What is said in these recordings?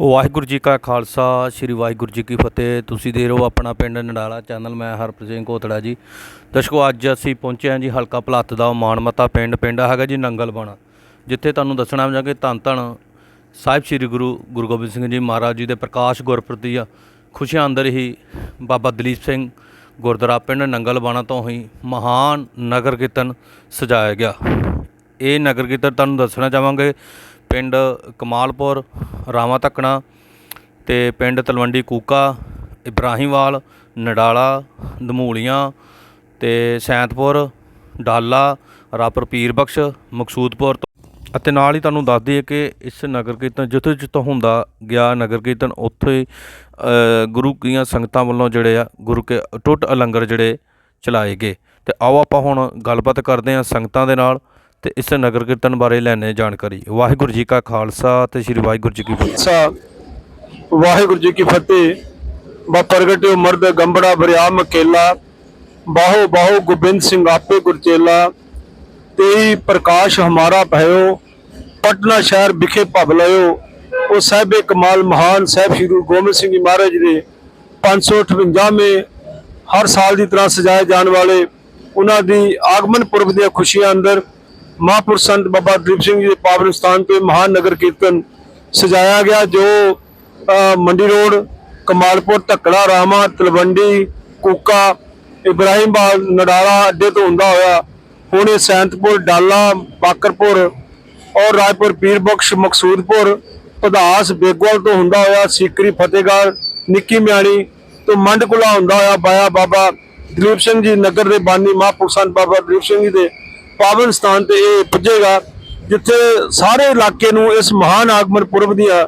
ਵਾਹਿਗੁਰੂ ਜੀ ਕਾ ਖਾਲਸਾ, ਸ੍ਰੀ ਵਾਹਿਗੁਰੂ ਜੀ ਕੀ ਫਤਿਹ। ਤੁਸੀਂ ਦੇ ਰਹੋ ਆਪਣਾ ਪਿੰਡ ਨਡਾਲਾ ਚੈਨਲ, ਮੈਂ ਹਰਪ੍ਰੀਤ ਸਿੰਘ ਕੋਤੜਾ ਜੀ। ਦਰਸ਼ਕੋ, ਅੱਜ ਅਸੀਂ ਪਹੁੰਚੇ ਹਾਂ ਜੀ ਹਲਕਾ ਭਲੱਤ ਦਾ ਮਾਨਮਤਾ ਪਿੰਡ। ਪਿੰਡ ਹੈਗਾ ਜੀ ਨੰਗਲਬਾਣਾ, ਜਿੱਥੇ ਤੁਹਾਨੂੰ ਦੱਸਣਾ ਹੈ ਕਿ ਧੰਨ ਧੰਨ ਸਾਹਿਬ ਸ੍ਰੀ ਗੁਰੂ ਗੁਰੂ ਗੋਬਿੰਦ ਸਿੰਘ ਜੀ ਮਹਾਰਾਜ ਜੀ ਦੇ ਪ੍ਰਕਾਸ਼ ਗੁਰਪੁਰਬ ਦੀਆਂ ਖੁਸ਼ੀਆਂ ਅੰਦਰ ਹੀ ਬਾਬਾ ਦਲੀਪ ਸਿੰਘ ਗੁਰਦੁਆਰਾ ਪਿੰਡ ਨੰਗਲਬਾਣਾ ਤੋਂ ਹੀ ਮਹਾਨ ਨਗਰ ਕੀਰਤਨ ਸਜਾਇਆ ਗਿਆ। ਇਹ ਨਗਰ ਕੀਰਤਨ ਤੁਹਾਨੂੰ ਦੱਸਣਾ ਚਾਹਾਂਗੇ ਪਿੰਡ ਕਮਾਲਪੁਰ ਰਾਵਾਂ ਧੱਕਣਾ ਅਤੇ ਪਿੰਡ ਤਲਵੰਡੀ ਕੂਕਾ ਇਬਰਾਹੀਮਵਾਲ ਨਡਾਲਾ ਦਮੂਲੀਆਂ ਅਤੇ ਸੈਂਤਪੁਰ ਡਾਲਾ ਰਾਪਰ ਪੀਰ ਬਖਸ਼ ਮਕਸੂਦਪੁਰ ਤੋਂ। ਅਤੇ ਨਾਲ ਹੀ ਤੁਹਾਨੂੰ ਦੱਸ ਦਈਏ ਕਿ ਇਸ ਨਗਰ ਕੀਰਤਨ ਜਿੱਥੇ ਜਿੱਥੇ ਹੁੰਦਾ ਗਿਆ ਨਗਰ ਕੀਰਤਨ ਉੱਥੇ ਹੀ, ਅ, ਗੁਰੂ ਦੀਆਂ ਸੰਗਤਾਂ ਵੱਲੋਂ ਜਿਹੜੇ ਆ ਗੁਰੂ ਕੇ ਟੁੱਟ ਅਲੰਗਰ ਜਿਹੜੇ ਚਲਾਏ ਗਏ। ਤੇ ਆਓ ਆਪਾਂ ਹੁਣ ਗੱਲਬਾਤ ਕਰਦੇ ਹਾਂ ਸੰਗਤਾਂ ਦੇ ਨਾਲ। ਤੇ ਇਸ ਨਗਰ ਕੀਰਤਨ ਬਾਰੇ ਲੈਣੇ ਜਾਣਕਾਰੀ। ਵਾਹਿਗੁਰੂ ਜੀ ਕਾ ਖਾਲਸਾ ਤੇ ਸ੍ਰੀ ਵਾਹਿਗੁਰੂ ਜੀ ਕੀ ਫਤਿਹ। ਖਾਲਸਾ। ਵਾਹਿਗੁਰੂ ਜੀ ਕੀ ਫਤਿਹ। ਬਾ ਪ੍ਰਗਟਿਓ ਮਰਦ ਗੰਬੜਾ ਬਰਿਆ ਮਕੇਲਾ ਬਾਹੋ ਬਾਹੋ ਗੋਬਿੰਦ ਸਿੰਘ ਆਪੇ ਗੁਰਚੇਲਾ। ਤੇਈ ਪ੍ਰਕਾਸ਼ ਹਮਾਰਾ ਭਇਓ। ਪਟਨਾ ਸ਼ਹਿਰ ਵਿਖੇ ਭਵ ਲਿਓ ਉਹ ਸਾਹਿਬੇ ਕਮਾਲ ਮਹਾਨ ਸਾਹਿਬ ਸ਼੍ਰੀ ਗੁਰੂ ਗੋਬਿੰਦ ਸਿੰਘ ਜੀ ਮਹਾਰਾਜ ਜੀ ਦੇ 558ਵੇਂ ਹਰ ਸਾਲ ਦੀ ਤਰ੍ਹਾਂ ਸਜਾਏ ਜਾਣ ਵਾਲੇ ਉਹਨਾਂ ਦੀ ਆਗਮਨ ਪੁਰਬ ਦੀਆਂ ਖੁਸ਼ੀਆਂ ਅੰਦਰ ਮਹਾਂਪੁਰਖ ਸੰਤ ਬਾਬਾ ਦੀਪ ਸਿੰਘ ਜੀ ਦੇ ਪਾਵਨ ਸਥਾਨ ਤੇ ਮਹਾਨ ਨਗਰ ਕੀਰਤਨ ਸਜਾਇਆ ਗਿਆ, ਜੋ ਮੰਡੀ ਰੋਡ, ਕਮਾਲਪੁਰ ਧੱਕੜਾ ਰਾਮਾ, ਤਲਵੰਡੀ, ਕੂਕਾ, ਇਬਰਾਹੀਮਬਾਦ, ਨਡਾਲਾ ਅੱਡੇ ਤੋਂ ਹੁੰਦਾ ਹੋਇਆ, ਹੁਣ ਇਹ ਸੈਂਤਪੁਰ, ਡਾਲਾ, ਬਾਕਰਪੁਰ ਔਰ ਰਾਏਪੁਰ ਪੀਰਬਖਸ਼, ਮਕਸੂਦਪੁਰ ਪਧਾਸ ਬੇਗਵਾਲ ਤੋਂ ਹੁੰਦਾ ਹੋਇਆ, ਸੀਕਰੀ, ਫਤਿਹਗੜ੍ਹ, ਨਿੱਕੀ ਮਿਆਣੀ ਤੋਂ ਮੰਡਕੁਲਾ ਹੁੰਦਾ ਹੋਇਆ, ਬਾਇਆ ਬਾਬਾ ਦਲੀਪ ਸਿੰਘ ਜੀ ਨਗਰ ਦੇ ਬਾਨੀ ਮਹਾਂਪੁਰਖ ਸੰਤ ਬਾਬਾ ਦਲੀਪ ਸਿੰਘ ਜੀ ਦੇ ਪਾਵਨ ਸਥਾਨ ਤੇ ਇਹ ਪੁੱਜੇਗਾ, ਜਿੱਥੇ ਸਾਰੇ ਇਲਾਕੇ ਨੂੰ ਇਸ ਮਹਾਨ ਆਗਮਨ ਪੁਰਬ ਦੀਆਂ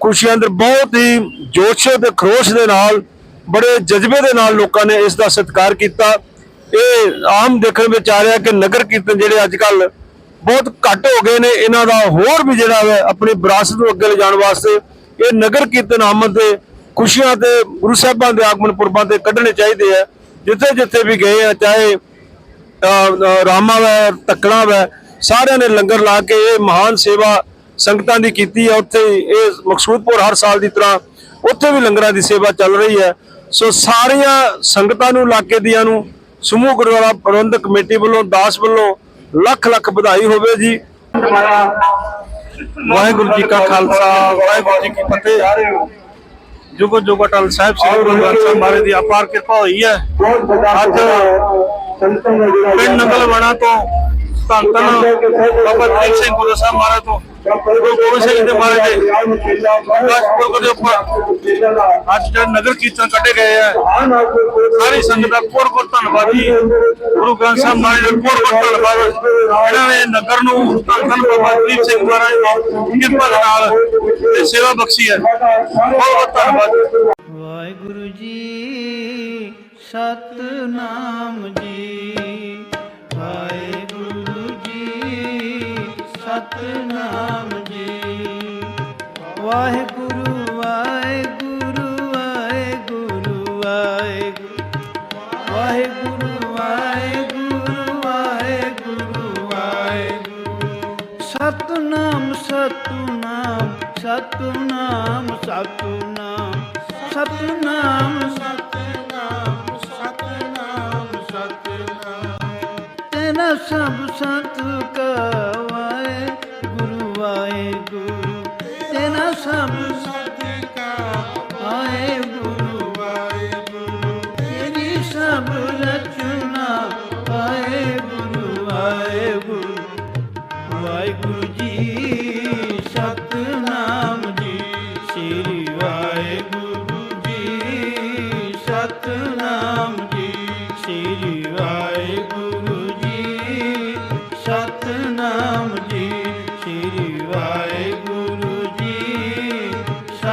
ਖੁਸ਼ੀਆਂ ਅੰਦਰ ਬਹੁਤ ਹੀ ਜੋਸ਼ ਤੇ ਖਰੋਸ਼ ਦੇ ਨਾਲ, ਬੜੇ ਜਜ਼ਬੇ ਦੇ ਨਾਲ ਲੋਕਾਂ ਨੇ ਇਸ ਦਾ ਸਤਿਕਾਰ ਕੀਤਾ। ਇਹ ਆਮ ਦੇਖਣ ਵਿੱਚ ਆ ਰਿਹਾ ਕਿ ਨਗਰ ਕੀਰਤਨ ਜਿਹੜੇ ਅੱਜ ਕੱਲ ਬਹੁਤ ਘੱਟ ਹੋ ਗਏ ਨੇ, ਇਹਨਾਂ ਦਾ ਹੋਰ ਵੀ ਜਿਹੜਾ ਹੈ ਆਪਣੀ ਵਿਰਾਸਤ ਨੂੰ ਅੱਗੇ ਲਿਜਾਣ ਵਾਸਤੇ ਇਹ ਨਗਰ ਕੀਰਤਨ ਆਮਦ ਦੇ ਖੁਸ਼ੀਆਂ ਤੇ ਗੁਰੂ ਸਾਹਿਬਾਂ ਦੇ ਆਗਮਨ ਪੁਰਬਾਂ ਤੇ ਕੱਢਣੇ ਚਾਹੀਦੇ ਆ। ਜਿੱਥੇ ਜਿੱਥੇ ਵੀ ਗਏ ਆ, ਚਾਹੇ ਰਾਮਾ ਵੈ ਤੱਕਣਾ ਵੈ, ਸਾਰਿਆਂ ਨੇ ਲੰਗਰ ਲਾ ਕੇ ਇਹ ਮਹਾਨ ਸੇਵਾ ਸੰਗਤਾਂ ਦੀ ਕੀਤੀ ਹੈ। ਉੱਥੇ ਇਹ ਮਕਸੂਦਪੁਰ ਹਰ ਸਾਲ ਦੀ ਤਰ੍ਹਾਂ ਉੱਥੇ ਵੀ ਲੰਗਰਾਂ ਦੀ ਸੇਵਾ ਚੱਲ ਰਹੀ ਹੈ। ਸੋ ਸਾਰੀਆਂ ਸੰਗਤਾਂ ਨੂੰ, ਇਲਾਕੇ ਦੀਆਂ ਨੂੰ, ਸਮੂਹ ਗੁਰਦੁਆਰਾ ਪ੍ਰਬੰਧਕ ਕਮੇਟੀ ਵੱਲੋਂ, ਦਾਸ ਵੱਲੋਂ ਲੱਖ ਲੱਖ ਵਧਾਈ ਹੋਵੇ ਜੀ। ਵਾਹਿਗੁਰੂ ਜੀ ਕਾ ਖਾਲਸਾ, ਵਾਹਿਗੁਰੂ ਜੀ ਕੀ ਫਤਿਹ। ਜੁਗ ਜੁਗ ਅਟਲ ਸਾਹਿਬ ਸ੍ਰੀ ਗੁਰੂ ਗ੍ਰੰਥ ਸਾਹਿਬ ਮਹਾਰਾਜ ਦੀ ਅਪਾਰ ਕਿਰਪਾ ਹੋਈ ਹੈ। ਅੱਜ ਪਿੰਡ ਨਗਲਵਾਣਾ ਤੋਂ ਧੰਨ ਧੰਨ ਬਾਬਾ ਦੀਪ ਸਿੰਘ ਗੁਰੂ ਸਾਹਿਬ ਮਹਾਰਾਜ ਤੋਂ ਗੁਰੂ ਗੋਬਿੰਦ ਸਿੰਘ ਦੇ ਮਹਾਰਾਜ ਦੇ ਪ੍ਰਕਾਸ਼ ਪੁਰਬ ਦੇ ਉੱਪਰ ਅੱਜ ਜਿਹੜਾ ਨਗਰ ਕੀਰਤਨ ਕੱਢੇ ਗਏ ਆ। ਸਾਰੀ ਸੰਗਤ ਦਾ ਬਹੁਤ ਬਹੁਤ ਧੰਨਵਾਦ ਗੁਰੂ ਗ੍ਰੰਥ ਸਾਹਿਬ ਮਹਾਰਾਜ ਦਾ ਬਹੁਤ ਬਹੁਤ ਧੰਨਵਾਦ। ਇਹਨਾਂ ਨੇ ਨਗਰ ਨੂੰ ਧੰਨ ਧੰਨ ਬਾਬਾ ਦੀਪ ਸਿੰਘ ਮਹਾਰਾਜ ਦੀ ਕਿਰਪਾ ਦੇ ਨਾਲ ਤੇ ਸੇਵਾ ਬਖਸ਼ੀ ਹੈ। ਬਹੁਤ ਬਹੁਤ ਧੰਨਵਾਦ। ਵਾਹਿਗੁਰੂ ਜੀ ਸਤਨਾਮ ਜੀ। ਜੀ ਸਤਨਾਮ ਜੀ। ਵਾਹਿਗੁਰੂ ਵਾਹਿਗੁਰੂ ਵਾਹਿਗੁਰੂ ਵਾਹਿਗੁਰੂ। ਵਾਹਿਗੁਰੂ ਵਾਹਿਗੁਰੂ ਵਾਹਿਗੁਰੂ ਸਤਨਾਮ ਸਤਨਾਮ ਸਤਨਾਮ ਸਤਨਾਮ ਸਤਨਾਮ ਸਤਨਾਮ ਸਤਨਾਮ ਸਤਨਾਮ ਤੇਰਾ ਸਭ ਸਤ ਵਾਹਿਗੁਰੂ ਤੇਰਾ ਸਭ ਸਤ ਕਵਾਏ ਗੁਰੂ ਵਾਹਿਗੁਰੂ। ਤੇਰੀ ਸਭ ਰਚਨਾ ਆਏ ਗੁਰੂ ਵਾਹਿਗੁਰੂ। ਵਾਹਿਗੁਰੂ ਜੀ, ਸਤਨਾਮ ਜੀ। ਸ੍ਰੀ ਵਾਹਿਗੁਰੂ ਜੀ, ਸਤਨਾਮ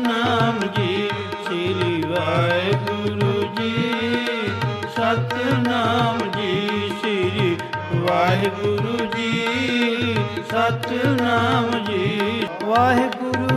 ਸਤਨਾਮ ਜੀ ਸ੍ਰੀ ਵਾਹਿਗੁਰੂ ਜੀ। ਸਤਨਾਮ ਜੀ ਸ੍ਰੀ ਵਾਹਿਗੁਰੂ ਜੀ। ਸਤਨਾਮ ਜੀ ਵਾਹਿਗੁਰੂ